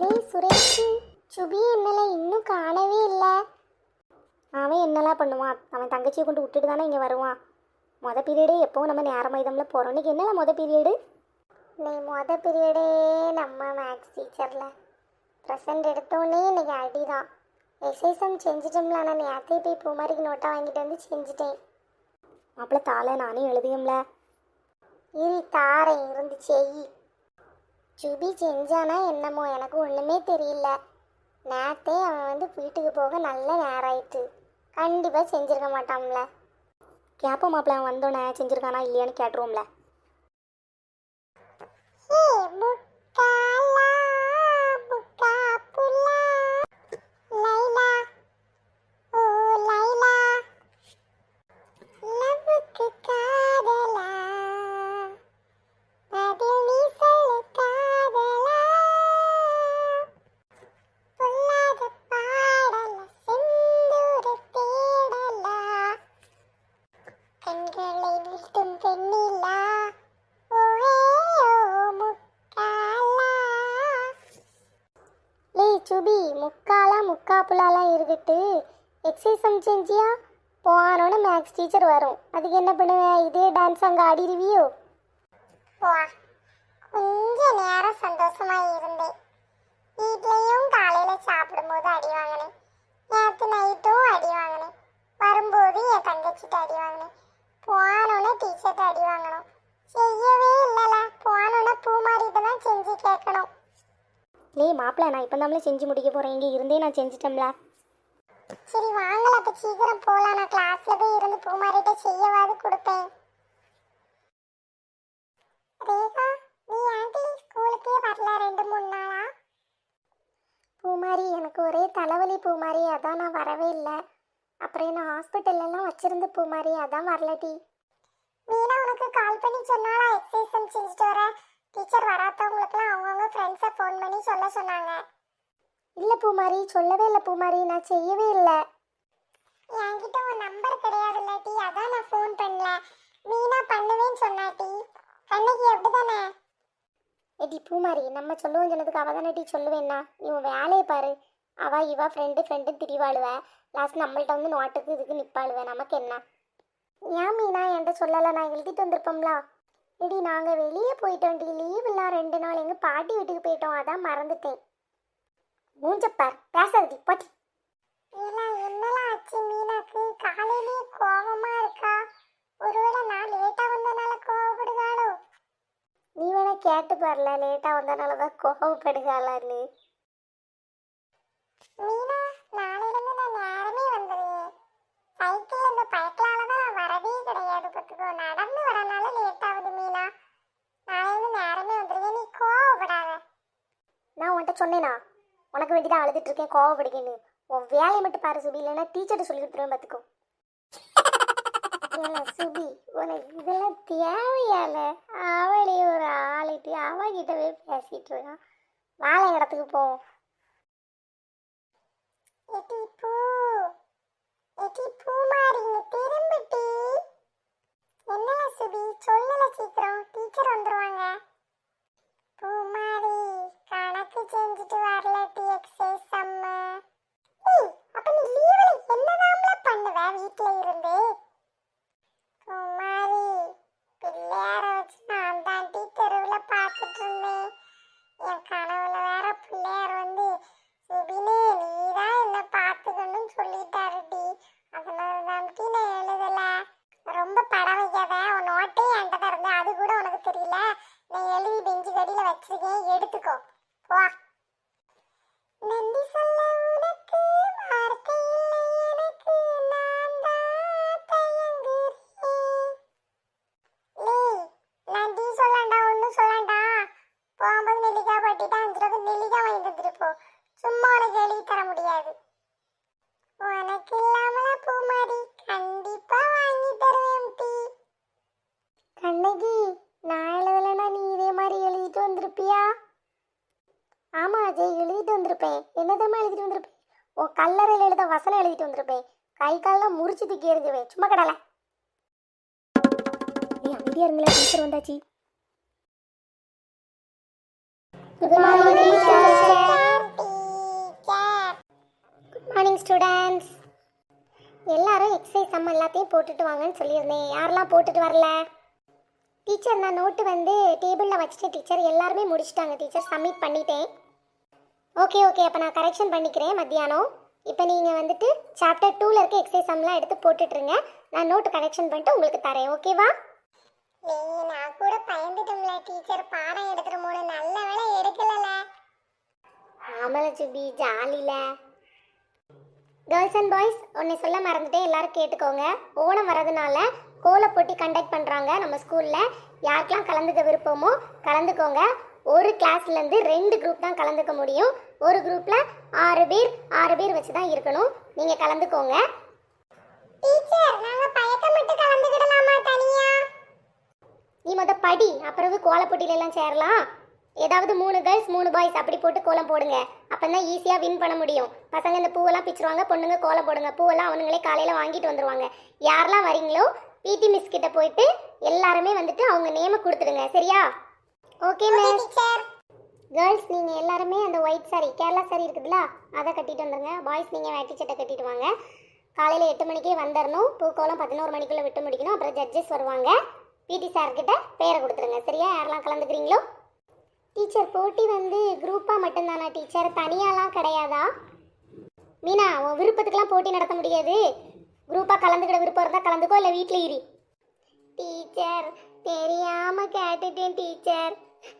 டேய் சுரேஷ் சுபி என்னல இன்னும் காணவே இல்லை. அவன் என்னலாம் பண்ணுவான்? அவன் தங்கச்சியை கொண்டு விட்டுட்டு தானே இங்கே வருவான். மொதல் பீரியடே எப்போவும் நம்ம நேர மைதமில் போகிறோம் இன்னைக்கு என்னல மொதல் பீரியடு நீ மொதல் பீரியடே நம்ம மேக்ஸ் டீச்சரில் ப்ரெசன்ட் எடுத்தோடனே இன்னைக்கு அடிதான். எக்ஸசைஸும் செஞ்சிட்டோம்ல நான் நேரத்தையே போய் பூமாரிக்கு நோட்டை வாங்கிட்டு வந்து செஞ்சுட்டேன். மாப்பிள்ள தாளை நானே எழுதியும்ல. இரு தாரேன் இருந்து செய். சுபி செஞ்சானா என்னமோ எனக்கு ஒன்றுமே தெரியல. நேத்தே அவன் வந்து வீட்டுக்கு போக நல்ல நேரம் ஆயிட்டு கண்டிப்பாக செஞ்சிருக்க மாட்டான்ல. கேப்போம் மாப்பிள்ள அவன் வந்தோடனே செஞ்சிருக்கானா இல்லையான்னு கேட்டுருவோம்ல. கண்களை வீழ்த்தும் பெண்ணிலா? ஓவே சுபி முக்காலா முக்கா புலாலாம் இருந்துட்டு எக்ஸசைஸ் செஞ்சியா போனோன்னு மேக்ஸ் டீச்சர் வரும். அதுக்கு என்ன பண்ணுவேன் இதே டான்ஸ் அங்கே ஆடிடுவியோ? கொஞ்ச நேரம் சந்தோஷமா இருந்தேன். வீட்லேயும் காலையில் சாப்பிடும்போது அடி வாங்கினேன். நேற்று நைட்டும் அடி வாங்கினேன். வரும்போது என் தங்கச்சிட்ட அடி வாங்கினேன். போனோன்னே டீச்சர்ட்ட அடி வாங்கணும். செய்யவே இல்லைல. போனோன்னே பூ மாறிட்டு தான் செஞ்சு கேட்கணும். லே மாப்பிள்ள நான் இப்போ நம்மளே செஞ்சு முடிக்க போகிறேன் இங்கே இருந்தே நான் செஞ்சிட்டோம்ல சரி வாங்கல. அப்போ சீக்கிரம் போகலாம் நான் கிளாஸில் போய் இருந்து பூ மாறிட்ட செய்யவாது கொடுப்பேன். ரேகா நீ ஆண்டி ஸ்கூலுக்கே வரல ரெண்டு மூணு நாளா? பூமாரி எனக்கு ஒரே தலைவலி பூமாரி அதான் நான் வரவே இல்லை. அப்புறம் என்ன ஹாஸ்பிட்டல்லாம் பூ மாதிரி அதான் வரலடி மீனா உனக்கு கால் பண்ணி சொன்னாலா எக்ஸசைஸ் செஞ்சுட்டு வர. டீச்சர் வராதவங்களுக்குலாம் அவங்கவுங்க ஃப்ரெண்ட்ஸை ஃபோன் பண்ணி சொல்ல சொன்னாங்க. இல்லை பூமாரி சொல்லவே இல்லை பூமாரி. நான் செய்யவே இல்லை. என்கிட்ட உன் நம்பர் கிடையாது இல்லாட்டி அதான் நான் ஃபோன் பண்ணல. மீனா பண்ணுவேன்னு சொன்னாட்டி அன்னைக்கு எப்படி தானே ஏடி பூமாரி நம்ம சொல்லுவோம் சொன்னதுக்கு அவ தானே சொல்லுவேன்னா. நீ உன் வேலையை பாரு. அவ இவ ஃப்ரெண்டு ஃப்ரெண்டு திரிவாளுவ? லாஸ்ட் நம்மள்ட்ட வந்து நோட்டுக்கு இதுக்கு நிப்பாளுவ? நமக்கு என்ன? ஏன் மீனா என்கிட்ட சொல்லலை? நான் எழுதிட்டு வந்திருப்போம்ல. இடி நாங்கள் வெளியே போயிட்டோம் டி. லீவெல்லாம் ரெண்டு நாள். எங்கள் பாட்டி வீட்டுக்கு போயிட்டோம். அதான் மறந்துட்டேன். மூஞ்சப்பார் பேசாதடி. போட்டி. என்னலாம் ஆச்சு மீனாக்கு? காலையிலேயே கோவமா இருக்கா? ஒருவேளை நான் லேட்டா வந்தனால கோவப்படுகாளோ? நீ வேணா கேட்டு பாருல. லேட்டா வந்தனால தான் கோவப்படுகாளான்னு. பத்துக்கோ நடந்து வரனால லேட் ஆகுது மீனா. நாளையிலிருந்து நேரமே வந்துடுவேன் நீ கோவப்படாத. நான் உன்கிட்ட சொன்னேனா? உனக்கு வேண்டி தான் அழுதுட்டு இருக்கேன் கோவப்படுக்கேன்னு உன் வேலையை மட்டும் பாரு சுபி. இல்லைன்னா டீச்சர்கிட்ட சொல்லி கொடுத்துருவேன் பார்த்துக்கோ. சுபி உனக்கு இதெல்லாம் தேவையால? அவளே ஒரு ஆளுட்டு அவகிட்டவே பேசிட்டு இருக்கான் வாழை இடத்துக்கு போ எட்டி பூ. எட்டி பூ மாறிங்க திரும்பிட்டி. என்னல சுபி? சொல்லல சீக்கிரம். டீச்சர் வந்துருவாங்க. பூமாரி கணக்கு செஞ்சுட்டு வரல டி எக்ஸைஸ் ஏய் அப்ப நீ லீவ்ல என்னதாம்ல பண்ணுவ வீட்ல இருந்து? போ உன் எழுத வசனம் எழுதிட்டு வந்திருப்பேன் கை காலெல்லாம் முறிச்சு தூக்கி எறிஞ்சுவேன் சும்மா கடலை. ஏய் அமைதியா இருங்களேன். டீச்சர் வந்தாச்சு. குட் மார்னிங் மார்னிங் ஸ்டூடெண்ட்ஸ் எல்லாரும் எக்ஸசைஸ் சம் எல்லாத்தையும் போட்டுட்டு வாங்கன்னு சொல்லியிருந்தேன். யாரெல்லாம் போட்டுட்டு வரல? டீச்சர் நான் நோட்டு வந்து டேபிளில் வச்சுட்டேன் டீச்சர் எல்லாருமே முடிச்சிட்டாங்க. டீச்சர் சப்மிட் பண்ணிட்டேன். ஓகே ஓகே அப்போ நான் கரெக்ஷன் பண்ணிக்கிறேன். மத்தியானம். இப்போ நீங்கள் வந்துட்டு சாப்டர் டூவில் இருக்க எக்ஸசைஸ் சம்லாம் எடுத்து போட்டுட்ருங்க. நான் நோட்டு கரெக்ஷன் பண்ணிட்டு உங்களுக்கு தரேன் ஓகேவா நீ நான் கூட பயந்துட்டோம்ல டீச்சர் பாடம் எடுத்துருமோன்னு நல்ல வேலை எடுக்கலல. ஆமல சுபி ஜாலில. கேர்ள்ஸ் அண்ட் பாய்ஸ் ஒன்று சொல்ல மறந்துட்டே எல்லாரும் கேட்டுக்கோங்க. ஓணம் வரதுனால கோல போட்டி கண்டக்ட் பண்ணுறாங்க நம்ம ஸ்கூலில் யாருக்கெல்லாம் கலந்துக்க விருப்பமோ கலந்துக்கோங்க. ஒரு கிளாஸ்லேருந்து ரெண்டு குரூப் தான் கலந்துக்க முடியும். ஒரு குரூப்பில் ஆறு பேர் ஆறு பேர் வச்சு தான் இருக்கணும். நீங்கள் கலந்துக்கோங்க. டீச்சர் நாங்க பயக்கமிட்டு கலந்துக்கிடலாமா தனியா? நீ மொத படி அப்புறவு கோல போட்டியில எல்லாம் சேரலாம். ஏதாவது மூணு கேர்ள்ஸ் மூணு பாய்ஸ் அப்படி போட்டு கோலம் போடுங்க. அப்பதான் ஈஸியாக வின் பண்ண முடியும். பசங்க இந்த பூவெல்லாம் பிச்சிருவாங்க பொண்ணுங்க கோலம் போடுங்க. பூவெல்லாம் அவனுங்களே காலையில் வாங்கிட்டு வந்துருவாங்க. யாரெல்லாம் வரீங்களோ பிடி மிஸ் கிட்ட போயிட்டு எல்லாருமே வந்துட்டு அவங்க நேம கொடுத்துடுங்க. சரியா? ஓகே மிஸ் டீச்சர் கேர்ள்ஸ் நீங்கள் எல்லாருமே அந்த ஒயிட் saree கேரளா saree இருக்குதுல்ல அதை கட்டிட்டு வந்துருங்க. பாய்ஸ் நீங்கள் வேட்டி சட்டை கட்டிட்டு வாங்க. காலையில் எட்டு மணிக்கே வந்துடணும் பூக்கோலம் பதினோரு மணிக்குள்ளே விட்டு முடிக்கணும். அப்புறம் ஜட்ஜஸ் வருவாங்க. பிடி சார்கிட்ட பேரை கொடுத்துருங்க. சரியா? யாரெல்லாம் கலந்துக்கிறீங்களோ? டீச்சர் போட்டி வந்து குரூப்பாக மட்டும்தானா டீச்சர் தனியாலாம் கிடையாதா? மீனா உன் விருப்பத்துக்கெல்லாம் போட்டி நடத்த முடியாது. குரூப்பாக கலந்துக்கிட விருப்பம் இருந்தால் கலந்துக்கோ இல்லை வீட்டில் இரு. டீச்சர் தெரியாமல் கேட்டுட்டேன் டீச்சர்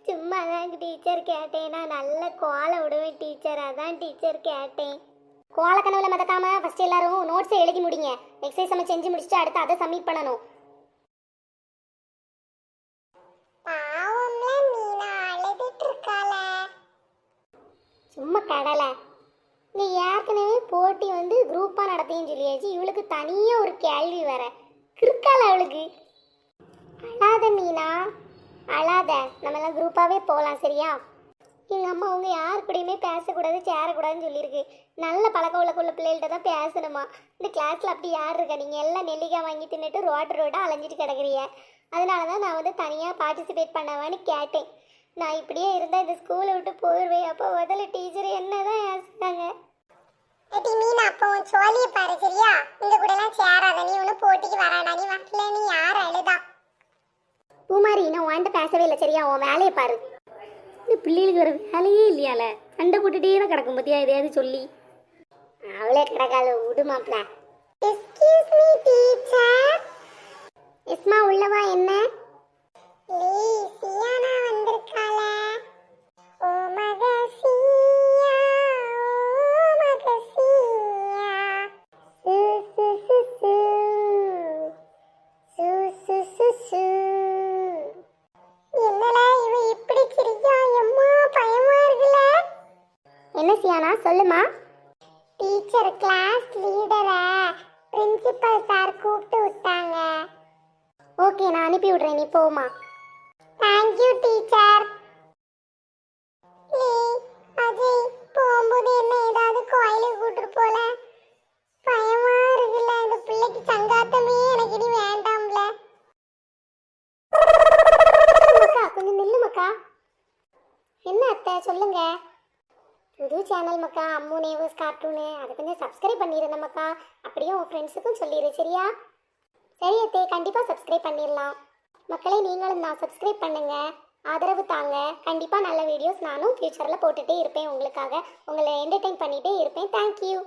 சும்மா தான் டீச்சர் கேட்டேன். நான் நல்ல கோலை விடுவேன் டீச்சர் அதான் டீச்சர் கேட்டேன். கோலை கனவுல மதக்காம ஃபர்ஸ்ட் எல்லாரும் நோட்ஸை எழுதி முடிங்க. எக்ஸசைஸ் நம்ம செஞ்சு முடிச்சுட்டு அடுத்து அதை சப்மிட் பண்ணணும். சும்மா கடலை. இங்கே ஏற்கனவே போட்டி வந்து குரூப்பாக நடத்தின்னு சொல்லியாச்சு. இவளுக்கு தனியாக ஒரு கேள்வி வேற. கிறுக்கால அவளுக்கு? அழாத மீனா. அழாத நம்மலாம் குரூப்பாகவே போகலாம் சரியா? எங்கள் அம்மா அவங்க யார் கூடயுமே பேசக்கூடாது சேரக்கூடாதுன்னு சொல்லியிருக்கு. நல்ல பழக்க உள்ள பிள்ளைகள்கிட்ட தான் பேசணுமா? இந்த கிளாஸில் அப்படி யார் இருக்கா? நீங்கள் எல்லாம் நெல்லிக்காய் வாங்கி தின்னுட்டு ரோட்டு ரோட்டாக அலைஞ்சிட்டு கிடக்குறீங்க. அதனால தான் நான் வந்து தனியாக பார்ட்டிசிபேட் பண்ணவான்னு கேட்டேன். நான் இப்படியே இருந்தால் இந்த ஸ்கூலை விட்டு போயிடுவேன் அப்போ முதல்ல டீச்சர் என்ன தான் யோசிச்சாங்க ஏட்டி மீனா அப்போ உன் பாரு சரியா? இந்த கூடலாம் சேராத நீ ஒன்றும் போட்டிக்கு வராடா நீ வரல நீ யார் அழுதா? பூமாரி நான் உன்கிட்ட பேசவே இல்லை சரியா? உன் வேலையை பாரு. இந்த பிள்ளைகளுக்கு வேறு வேலையே இல்லையால. சண்டை போட்டுட்டே தான் கிடக்கும் பத்தியா? எதையாவது சொல்லி. அவளே கிடக்காத விடு மாப்பிள்ள எக்ஸ்கியூஸ் மீ டீச்சர் எஸ்மா உள்ளவா என்ன? என்ன சொல்லுமா. டீச்சர் கிளாஸ் லீடரை பிரின்சிபல் சார் கூப்பிட்டு விட்டாங்க. ஓகே நான் அனுப்பி விடுறேன். நீ போமா தேங்க்யூ டீச்சர் நீ அஜய் போகும்போது என்ன ஏதாவது கோயிலுக்கு கூட்டிட்டு போல பயமா இருக்குல்ல இந்த பிள்ளைக்கு சங்காத்தமே எனக்கு இனி வேண்டாம்ல மக்கா கொஞ்சம் நில்லு மக்கா என்ன அத்தை சொல்லுங்க புது சேனல் மக்கா? அம்மு நேவஸ் கார்ட்டூனு. அது கொஞ்சம் சப்ஸ்கிரைப் பண்ணிடுங்க மக்கா அப்படியே உன் ஃப்ரெண்ட்ஸுக்கும் சொல்லிடு சரியா? சரி அத்தே கண்டிப்பாக சப்ஸ்கிரைப் பண்ணிடலாம் மக்களே நீங்களும் தான் சப்ஸ்கிரைப் பண்ணுங்க. ஆதரவு தாங்க. கண்டிப்பாக நல்ல வீடியோஸ் நானும் ஃப்யூச்சரில் போட்டுகிட்டே இருப்பேன். உங்களுக்காக உங்களை என்டர்டெயின் பண்ணிகிட்டே இருப்பேன். தேங்க்யூ